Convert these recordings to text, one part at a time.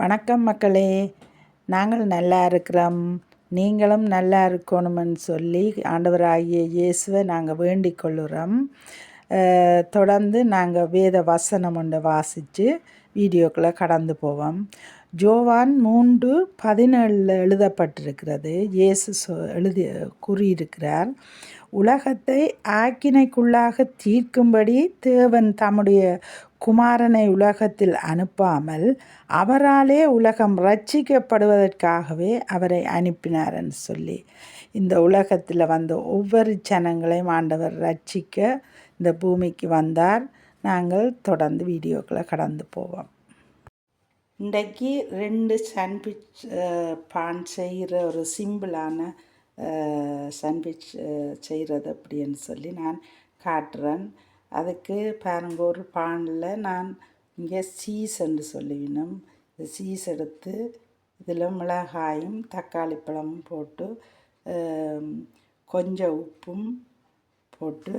வணக்கம் மக்களே. நாங்கள் நல்லா இருக்கிறோம். நீங்களும் நல்லா இருக்கணுமென்னு சொல்லி ஆண்டவராகிய இயேசுவை நாங்கள் வேண்டிக் கொள்ளுறோம். தொடர்ந்து நாங்கள் வேத வசனம் ஒன்று வாசித்து வீடியோக்குள்ளே கடந்து போவோம். ஜோவான் மூன்று பதினேழில் எழுதப்பட்டிருக்கிறது. இயேசு சொ எழுதி கூறியிருக்கிறார். உலகத்தை ஆக்கினைக்குள்ளாக தீர்க்கும்படி தேவன் தம்முடைய குமாரனை உலகத்தில் அனுப்பாமல் அவராலே உலகம் ரட்சிக்கப்படுவதற்காகவே அவரை அனுப்பினார்ன்னு சொல்லி இந்த உலகத்தில் வந்த ஒவ்வொரு ஜனங்களையும் ஆண்டவர் ரட்சிக்க இந்த பூமிக்கு வந்தார். நாங்கள் தொடர்ந்து வீடியோக்களை கடந்து போவோம். இன்றைக்கு ரெண்டு சாண்ட்விச் பான் செய்கிற ஒரு சிம்பிளான சாண்ட்விச் செய்கிறது அப்படின்னு சொல்லி நான் காட்டுறேன். அதுக்கு பாருங்க ஒரு பானில் நான் இங்கே சீஸ் என்று சொல்லுவினோம் இந்த சீஸ் எடுத்து இதில் மிளகாயும் தக்காளி பழமும் போட்டு கொஞ்சம் உப்பும் போட்டு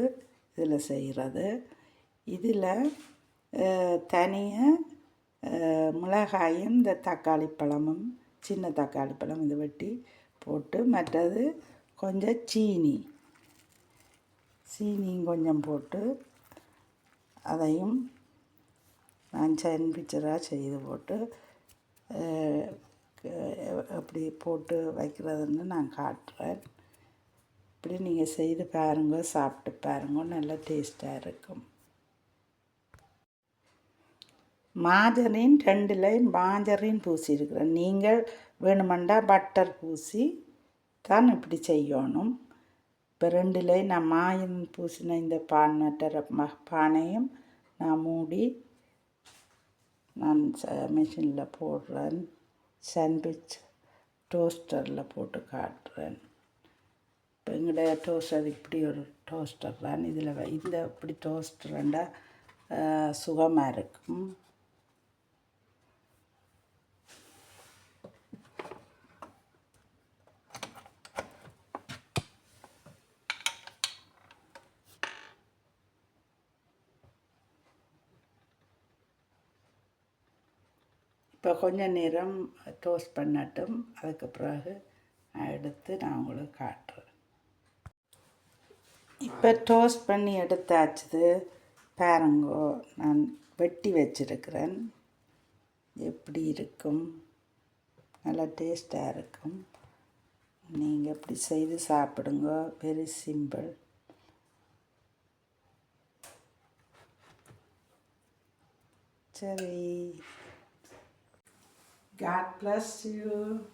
இதில் செய்கிறது. இதில் தனியாக மிளகாயும் இந்த தக்காளி பழமும் சின்ன தக்காளி பழம் இதை வெட்டி போட்டு மற்றது கொஞ்சம் சீனி. சீனியும் கொஞ்சம் போட்டு அதையும் நான் சைன் பிக்சராக செய்து போட்டு எப்படி போட்டு வைக்கிறதுன்னு நான் காட்டுறேன். இப்படி நீங்கள் செய்து பாருங்க சாப்பிட்டு பாருங்க நல்ல டேஸ்ட்டாக இருக்கும். மாஜரின் ரெண்டில் மாஜரின் பூசி இருக்கிறேன் நீங்கள் வேணுமெண்டா பட்டர் பூசி தான் இப்படி செய்யணும். இப்போ ரெண்டில் நான் மாயம் பூசின இந்த பான் மட்டர ம பானையும் நான் மூடி நான் மிஷினில் போடுறேன். சாண்ட்விச் டோஸ்டரில் போட்டு காட்டுறேன். இப்போ எங்களுடைய டோஸ்டர் இப்படி ஒரு டோஸ்டர் தான். இதில் இந்த இப்படி டோஸ்டர்ண்டா சுகமாக இருக்கும். இப்போ கொஞ்ச நேரம் டோஸ்ட் பண்ணட்டும். அதுக்கு பிறகு நான் எடுத்து நான் உங்களுக்கு காட்டுறேன். இப்போ டோஸ்ட் பண்ணி எடுத்தாச்சுது. பாருங்கோ நான் வெட்டி வச்சிருக்கிறேன். எப்படி இருக்கும்? நல்லா டேஸ்ட்டாக இருக்கும். நீங்கள் இப்படி செய்து சாப்பிடுங்க. வெரி சிம்பிள் சரி. God bless you.